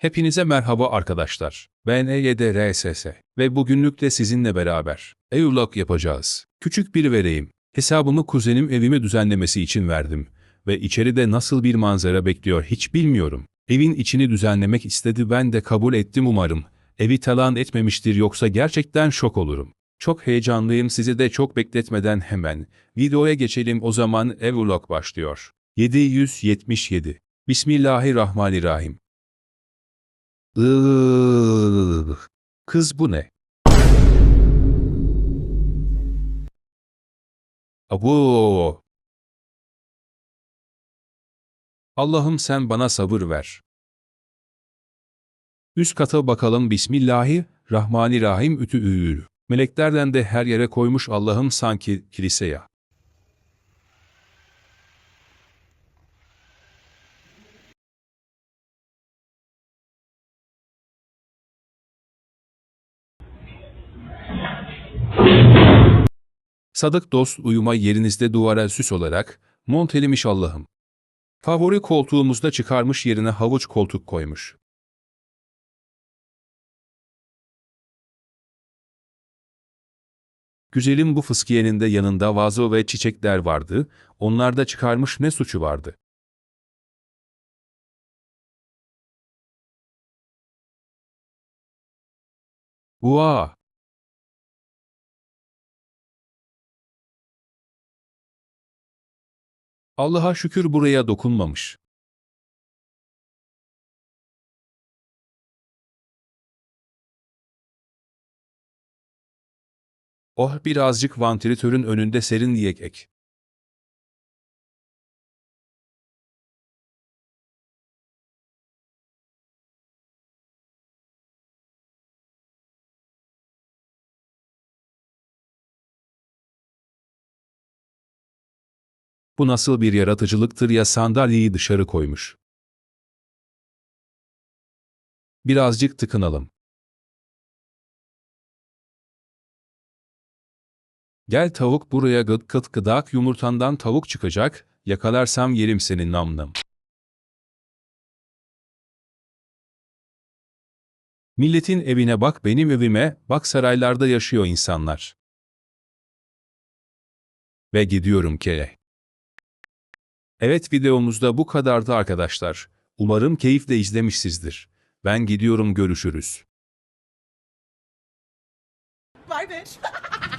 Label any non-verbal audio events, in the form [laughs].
Hepinize merhaba arkadaşlar. Ben EYDRSS ve bugünlük de sizinle beraber Evlog yapacağız. Küçük bir vereyim. Hesabımı kuzenim evimi düzenlemesi için verdim ve içeride nasıl bir manzara bekliyor hiç bilmiyorum. Evin içini düzenlemek istedi ben de kabul ettim umarım. Evi talan etmemiştir yoksa gerçekten şok olurum. Çok heyecanlıyım sizi de çok bekletmeden hemen videoya geçelim o zaman Evlog başlıyor. 777 Bismillahirrahmanirrahim. Kız bu ne? Abo. Allah'ım sen bana sabır ver. Üst kata bakalım Bismillahirrahmanirrahim ütü üğür. Meleklerden de her yere koymuş Allah'ım sanki kiliseye. Sadık dost uyuma yerinizde duvara süs olarak montelemiş Allah'ım. Favori koltuğumuzda çıkarmış yerine havuç koltuk koymuş. Güzelim bu fıskiyenin de yanında vazo ve çiçekler vardı, onlarda çıkarmış ne suçu vardı? Vaa! Allah'a şükür buraya dokunmamış. Oh birazcık vantilatörün önünde serin diyek ek. Bu nasıl bir yaratıcılıktır ya sandalyeyi dışarı koymuş. Birazcık tıkınalım. Gel tavuk buraya gıd kıt gıdak yumurtandan tavuk çıkacak, yakalarsam yerim senin namnım. Milletin evine bak benim evime, bak saraylarda yaşıyor insanlar. Ve gidiyorum kele. Evet videomuzda bu kadardı arkadaşlar. Umarım keyifle izlemişsizdir. Ben gidiyorum görüşürüz. Bye, bitch. [laughs]